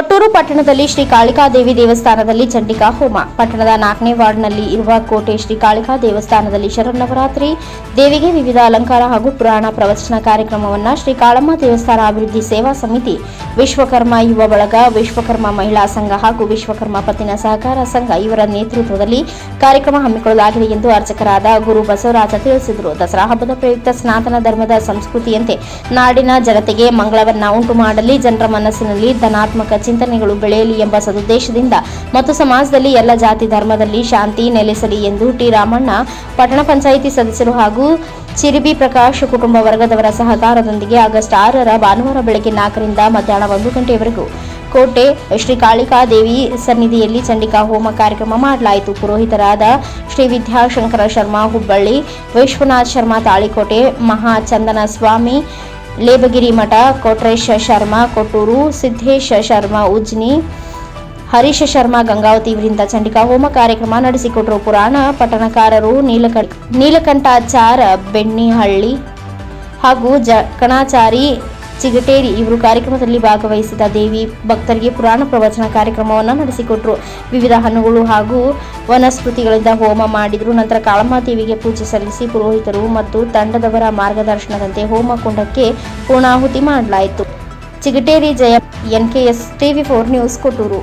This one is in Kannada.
ಕೊಟ್ಟೂರು ಪಟ್ಟಣದಲ್ಲಿ ಶ್ರೀ ಕಾಳಿಕಾದೇವಿ ದೇವಸ್ಥಾನದಲ್ಲಿ ಚಂಡಿಕಾ ಹೋಮ. ಪಟ್ಟಣದ ನಾಲ್ಕನೇ ವಾರ್ಡ್ನಲ್ಲಿ ಇರುವ ಕೋಟೆ ಶ್ರೀ ಕಾಳಿಕಾ ದೇವಸ್ಥಾನದಲ್ಲಿ ಶರನ್ನವರಾತ್ರಿ, ದೇವಿಗೆ ವಿವಿಧ ಅಲಂಕಾರ ಹಾಗೂ ಪುರಾಣ ಪ್ರವಚನ ಕಾರ್ಯಕ್ರಮವನ್ನು ಶ್ರೀ ಕಾಳಮ್ಮ ದೇವಸ್ಥಾನ ಅಭಿವೃದ್ಧಿ ಸೇವಾ ಸಮಿತಿ, ವಿಶ್ವಕರ್ಮ ಯುವ ಬಳಗ, ವಿಶ್ವಕರ್ಮ ಮಹಿಳಾ ಸಂಘ ಹಾಗೂ ವಿಶ್ವಕರ್ಮ ಪತ್ತಿನ ಸಹಕಾರ ಸಂಘ ಇವರ ನೇತೃತ್ವದಲ್ಲಿ ಕಾರ್ಯಕ್ರಮ ಹಮ್ಮಿಕೊಳ್ಳಲಾಗಿದೆ ಎಂದು ಅರ್ಚಕರಾದ ಗುರು ಬಸವರಾಜ ತಿಳಿಸಿದರು. ದಸರಾ ಹಬ್ಬದ ಪ್ರಯುಕ್ತ ಸನಾತನ ಧರ್ಮದ ಸಂಸ್ಕೃತಿಯಂತೆ ನಾಡಿನ ಜನತೆಗೆ ಮಂಗಳವನ್ನ ಉಂಟು ಮಾಡಲಿ, ಜನರ ಮನಸ್ಸಿನಲ್ಲಿ ಧನಾತ್ಮಕ ಚಿಂತನೆಗಳು ಬೆಳೆಯಲಿ ಎಂಬ ಸದುದ್ದೇಶದಿಂದ ಮತ್ತು ಸಮಾಜದಲ್ಲಿ ಎಲ್ಲ ಜಾತಿ ಧರ್ಮದಲ್ಲಿ ಶಾಂತಿ ನೆಲೆಸಲಿ ಎಂದು ಟಿ ರಾಮಣ್ಣ, ಪಟ್ಟಣ ಪಂಚಾಯಿತಿ ಸದಸ್ಯರು ಹಾಗೂ ಚಿರಿಬಿ ಪ್ರಕಾಶ್ ಕುಟುಂಬ ವರ್ಗದವರ ಸಹಕಾರದೊಂದಿಗೆ ಆಗಸ್ಟ್ ಆರರ ಭಾನುವಾರ ಬೆಳಗ್ಗೆ ನಾಲ್ಕರಿಂದ ಮಧ್ಯಾಹ್ನ ಒಂದು ಗಂಟೆಯವರೆಗೂ ಕೋಟೆ ಶ್ರೀ ಕಾಳಿಕಾ ದೇವಿ ಸನ್ನಿಧಿಯಲ್ಲಿ ಚಂಡಿಕಾ ಹೋಮ ಕಾರ್ಯಕ್ರಮ ಮಾಡಲಾಯಿತು. ಪುರೋಹಿತರಾದ ಶ್ರೀ ವಿದ್ಯಾಶಂಕರ ಶರ್ಮಾ ಹುಬ್ಬಳ್ಳಿ, ವಿಶ್ವನಾಥ್ ಶರ್ಮಾ ತಾಳಿಕೋಟೆ, ಮಹಾಚಂದನ ಸ್ವಾಮಿ ಲೇಬಗಿರಿ ಮಠ, ಕೋಟ್ರೇಶ ಶರ್ಮಾ, ಕೊಟ್ಟೂರು, ಸಿದ್ದೇಶ ಶರ್ಮಾ, ಉಜ್ನಿ, ಹರೀಶ ಶರ್ಮಾ, ಗಂಗಾವತಿ ಇವರಿಂದ ಚಂಡಿಕಾ ಹೋಮ ಕಾರ್ಯಕ್ರಮ ನಡೆಸಿಕೊಟ್ಟರು ಪುರಾಣ ಪಟ್ಟಣಕಾರರು ನೀಲಕ, ನೀಲಕಂಠಾಚಾರ, ಬೆಣ್ಣಿಹಳ್ಳಿ ಹಾಗೂ ಜಕಣಾಚಾರಿ ಚಿಗಟೇರಿ ಇವರು ಕಾರ್ಯಕ್ರಮದಲ್ಲಿ ಭಾಗವಹಿಸಿದ ದೇವಿ ಭಕ್ತರಿಗೆ ಪುರಾಣ ಪ್ರವಚನ ಕಾರ್ಯಕ್ರಮವನ್ನು ನಡೆಸಿಕೊಟ್ರು. ವಿವಿಧ ಹಣ್ಣುಗಳು ಹಾಗೂ ವನಸ್ಮೃತಿಗಳಿಂದ ಹೋಮ ಮಾಡಿದ್ರು. ನಂತರ ಕಾಳಮ್ಮ ದೇವಿಗೆ ಪೂಜೆ ಸಲ್ಲಿಸಿ ಪುರೋಹಿತರು ಮತ್ತು ತಂಡದವರ ಮಾರ್ಗದರ್ಶನದಂತೆ ಹೋಮ ಕುಂಡಕ್ಕೆ ಪೂರ್ಣಾಹುತಿ ಮಾಡಲಾಯಿತು. Chigateri Jaya NKS TV four news Kotturu.